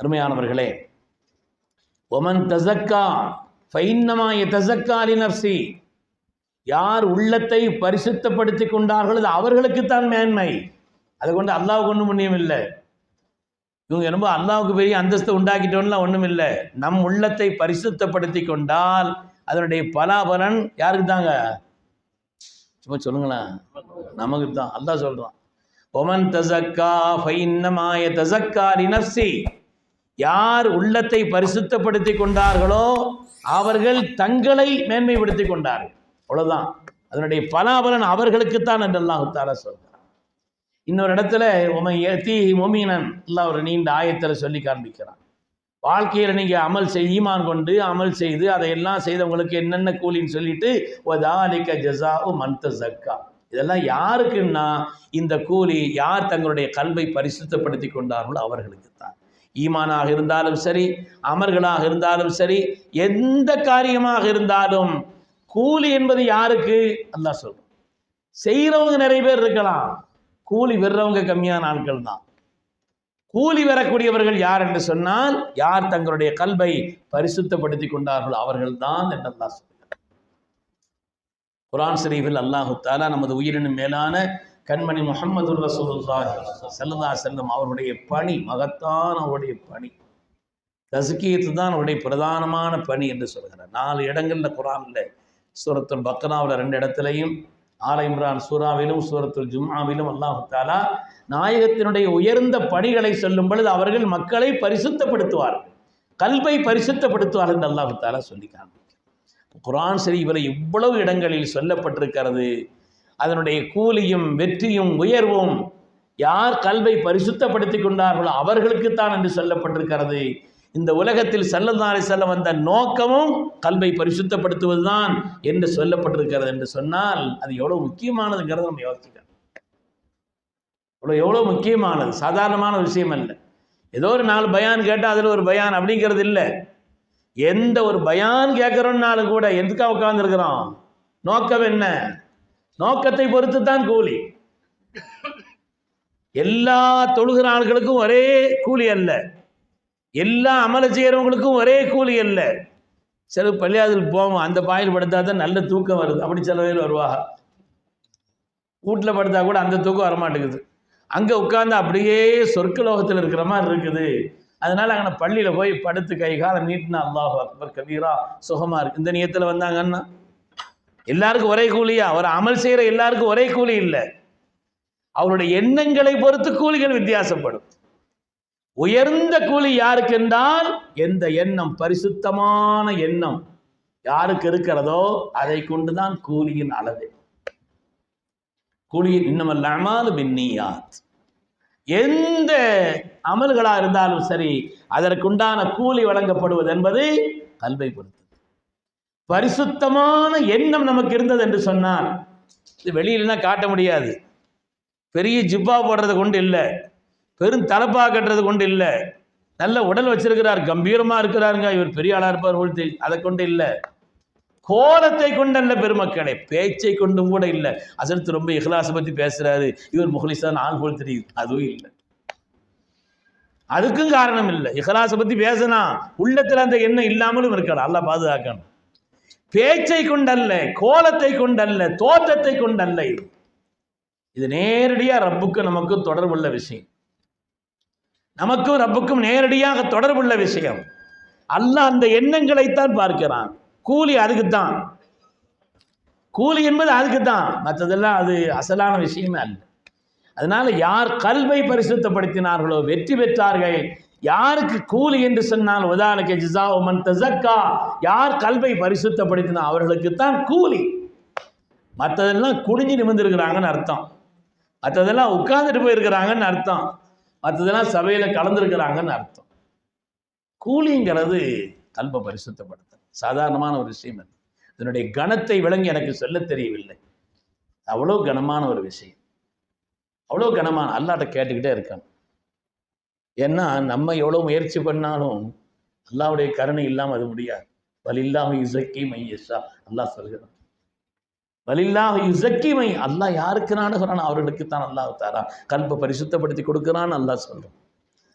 அருமையானவர்களே. ஒமன் தசக்கா ஃபைன்னமாய தசக்காலி நப்சி யார் உள்ளத்தை பரிசுத்தப்படுத்தி கொண்டார்களோ அது அவர்களுக்குத்தான் மேன்மை. அதை கொண்டு அல்லாஹ் ஒன்றும் புண்ணியம் இல்லை இவங்க ரொம்ப அல்லாவுக்கு பெரிய அந்தஸ்தை உண்டாக்கிட்டோம்லாம் ஒன்றும் இல்லை நம் உள்ளத்தை பரிசுத்தப்படுத்தி கொண்டால் அதனுடைய பலாபலன் யாருக்கு தாங்க சும்மா சொல்லுங்களேன். நமக்கு தான் அல்லாஹ் சொல்கிறான் ஒமன் தசக்கா ஃபைன்னமாய தசக்காரி நப்சி யார் உள்ளத்தை பரிசுத்தப்படுத்தி கொண்டார்களோ அவர்கள் தங்களை மேன்மைப்படுத்தி கொண்டார்கள். அவ்வளவுதான். அதனுடைய பலாபலன் அவர்களுக்குத்தான் என்றெல்லாம் உத்தார சொல்கிறார் இன்னொரு இடத்துல உமை ஏத்தி மொமீனன் எல்லாம் ஒரு நீண்ட ஆயத்தில் சொல்லி காண்பிக்கிறான். வாழ்க்கையில் நீங்கள் அமல் செய் ஈமான் கொண்டு அமல் செய்து அதையெல்லாம் செய்தவங்களுக்கு என்னென்ன கூலின்னு சொல்லிட்டு ஒதாலிக்க ஜசாவு மந்த ஜக்கா இதெல்லாம் யாருக்குன்னா இந்த கூலி யார் தங்களுடைய கல்வை பரிசுத்தப்படுத்தி கொண்டார்களோ அவர்களுக்கு தான் ஈமானாக இருந்தாலும் சரி அமர்களாக இருந்தாலும் சரி எந்த காரியமாக இருந்தாலும் கூலி என்பது யாருக்கு? அல்லாஹ் சொல்றோம் செய்கிறவங்க நிறைய பேர் இருக்கலாம். கூலி பெறுறவங்க கம்மியான ஆட்கள் தான். கூலி வரக்கூடியவர்கள் யார் என்று சொன்னால் யார் தங்களுடைய கல்வை பரிசுத்தப்படுத்தி கொண்டார்களோ அவர்கள் தான் என்று அல்லாஹ் சொல்கிறார் குரான் ஷரீஃபில் அல்லாஹு தாலா நமது உயிரினும் மேலான கண்மணி முகமது ரசூலுல்லாஹி செல்லதா செல்லம் அவருடைய பணி மகத்தான அவருடைய பணி. தசுக்கியத்து தான் அவருடைய பிரதானமான பணி என்று சொல்கிறார். நாலு இடங்களில் குரானில் சூரத்துல் பக்ராவில் ரெண்டு இடத்துலையும் ஆல இம்ரான் சூறாவிலும் சூரத்துல் ஜும்ஆவிலும் அல்லாஹு தாலா நாயகத்தினுடைய உயர்ந்த பணிகளை சொல்லும் பொழுது அவர்கள் மக்களை பரிசுத்தப்படுத்துவார். கல்வை பரிசுத்தப்படுத்துவார்கள் என்று அல்லாஹு தாலா சொல்லி காண்பிக்கிறார். குரான் ஷரீஃபில் இவ்வளவு இடங்களில் சொல்லப்பட்டிருக்கிறது. அதனுடைய கூலியும் வெற்றியும் உயர்வும் யார் கல்வை பரிசுத்தப்படுத்தி கொண்டார்களோ அவர்களுக்குத்தான் என்று சொல்லப்பட்டிருக்கிறது. இந்த உலகத்தில் சல்லல்லாஹு செல்ல வந்த நோக்கமும் கல்வை பரிசுத்தப்படுத்துவதுதான் என்று சொல்லப்பட்டிருக்கிறது என்று சொன்னால் அது எவ்வளவு முக்கியமானதுங்கிறத நம்ம யோசிக்கணும் அவ்வளோ எவ்வளோ முக்கியமானது? சாதாரணமான விஷயம் அல்ல. ஏதோ ஒரு நாலு பயான் கேட்டால் அதில் ஒரு பயான் அப்படிங்கிறது இல்லை. எந்த ஒரு பயான் கேட்குறோன்னாலும் கூட எதுக்காக உட்காந்துருக்குறோம் நோக்கம் என்ன? நோக்கத்தை பொறுத்து தான் கூலி. எல்லா தொழுகிற ஆள்களுக்கும் ஒரே கூலி அல்ல. எல்லா அமல செய்கிறவங்களுக்கும் ஒரே கூலி அல்ல. சில பள்ளியாதில் போவோம் அந்த பாயில் படுத்தா தான் நல்ல தூக்கம் வருது. அப்படி சில பேர் வருவாங்க. வீட்டில் படுத்தா கூட அந்த தூக்கம் வரமாட்டேங்குது. அங்கே உட்காந்து அப்படியே சொர்க்கலோகத்தில் இருக்கிற மாதிரி இருக்குது. அதனால அங்கே பள்ளியில் போய் படுத்து கை காலம் நீட்டினா அல்லாஹ் அக்பர் கபீரா சுகமாக இருக்கு. இந்த நியத்தில் வந்தாங்கன்னா எல்லாருக்கும் ஒரே கூலியா? ஒரு அமல் செய்கிற எல்லாருக்கும் ஒரே கூலி இல்லை. அவருடைய எண்ணங்களை பொறுத்து கூலிகள் வித்தியாசப்படும். உயர்ந்த கூலி யாருக்கு என்றால் எந்த எண்ணம் பரிசுத்தமான எண்ணம் யாருக்கு இருக்கிறதோ அதை கொண்டுதான் கூலியின் அளவு. கூலியின் இன்னமல்லாமல் பின்னியாத் எந்த அமல்களாக இருந்தாலும் சரி அதற்குண்டான கூலி வழங்கப்படுவது என்பது கல்வை பொறுத்து பரிசுத்தமான எண்ணம் நமக்கு இருந்தது என்று சொன்னார் இது வெளியிலனா காட்ட முடியாது. பெரிய ஜிப்பா போடுறது கொண்டு இல்லை. பெரும் தலப்பா கட்டுறது கொண்டு இல்லை. நல்ல உடல் வச்சிருக்கிறார் கம்பீரமா இருக்கிறாருங்க. இவர் பெரிய ஆளா இருப்பார் போல் தெரியும் அதை கொண்டு இல்லை. கோலத்தை கொண்டல்ல பெருமக்களே பேச்சை கொண்டும் கூட இல்லை. அசரத்து ரொம்ப இஹ்லாசை பத்தி பேசுறாரு. இவர் முகலிசான் ஆள் போல் தெரியுது அதுவும் இல்லை. அதுக்கும் காரணம் இல்லை. இஹ்லாசை பத்தி பேசினா உள்ளத்துல அந்த எண்ணம் இல்லாமலும் இருக்கலாம். நல்லா பாதுகாக்கணும். பேச்சை கொண்டல்ல கோலத்தை கொண்டல்ல தோற்றத்தை கொண்டல்ல இது. இது நேரடியாக ரப்புக்கு நமக்கும் தொடர்புள்ள விஷயம். நமக்கும் ரப்புக்கும் நேரடியாக தொடர்புள்ள விஷயம். அல்ல அந்த எண்ணங்களைத்தான் பார்க்கிறான். கூலி அதுக்கு தான் கூலி என்பது அதுக்கு தான் மற்றதெல்லாம் அது அசலான விஷயமே அல்ல. அதனால யார் கல்வை பரிசுத்தப்படுத்தினார்களோ வெற்றி பெற்றார்கள் யாருக்கு கூலி என்று சொன்னால் உதாரணக்கு ஜிசா உமன் தசக்கா யார் கல்வை பரிசுத்தப்படுத்தினா அவர்களுக்கு தான் கூலி. மற்றதெல்லாம் குனிஞ்சு நிமிர்ந்துருக்கிறாங்கன்னு அர்த்தம். மற்றதெல்லாம் உட்கார்ந்துட்டு போயிருக்கிறாங்கன்னு அர்த்தம். மற்றதெல்லாம் சபையில் கலந்துருக்கிறாங்கன்னு அர்த்தம். கூலிங்கிறது கல்வை பரிசுத்தப்படுத்த சாதாரணமான ஒரு விஷயம் அது. இதனுடைய கணத்தை விளங்கி எனக்கு சொல்ல தெரியவில்லை. அவ்வளோ கனமான ஒரு விஷயம். அவ்வளோ கனமான அல்லாட்ட கேட்டுக்கிட்டே இருக்கணும். ஏன்னா நம்ம எவ்வளோ முயற்சி பண்ணாலும் அல்லாவுடைய கருணை இல்லாமல் அது முடியாது. வலில்லாஹ் இசக்கி மையஷா அல்லாஹ் சொல்கிறான். வலில்லாஹ் இசக்கி மை அல்லாஹ் யாருக்கு நாடுகிறான் அவர்களுக்கு தான் அல்லாஹ் தாரா. கல்பை பரிசுத்தப்படுத்தி கொடுக்குறான்னு அல்லாஹ் சொல்கிறான்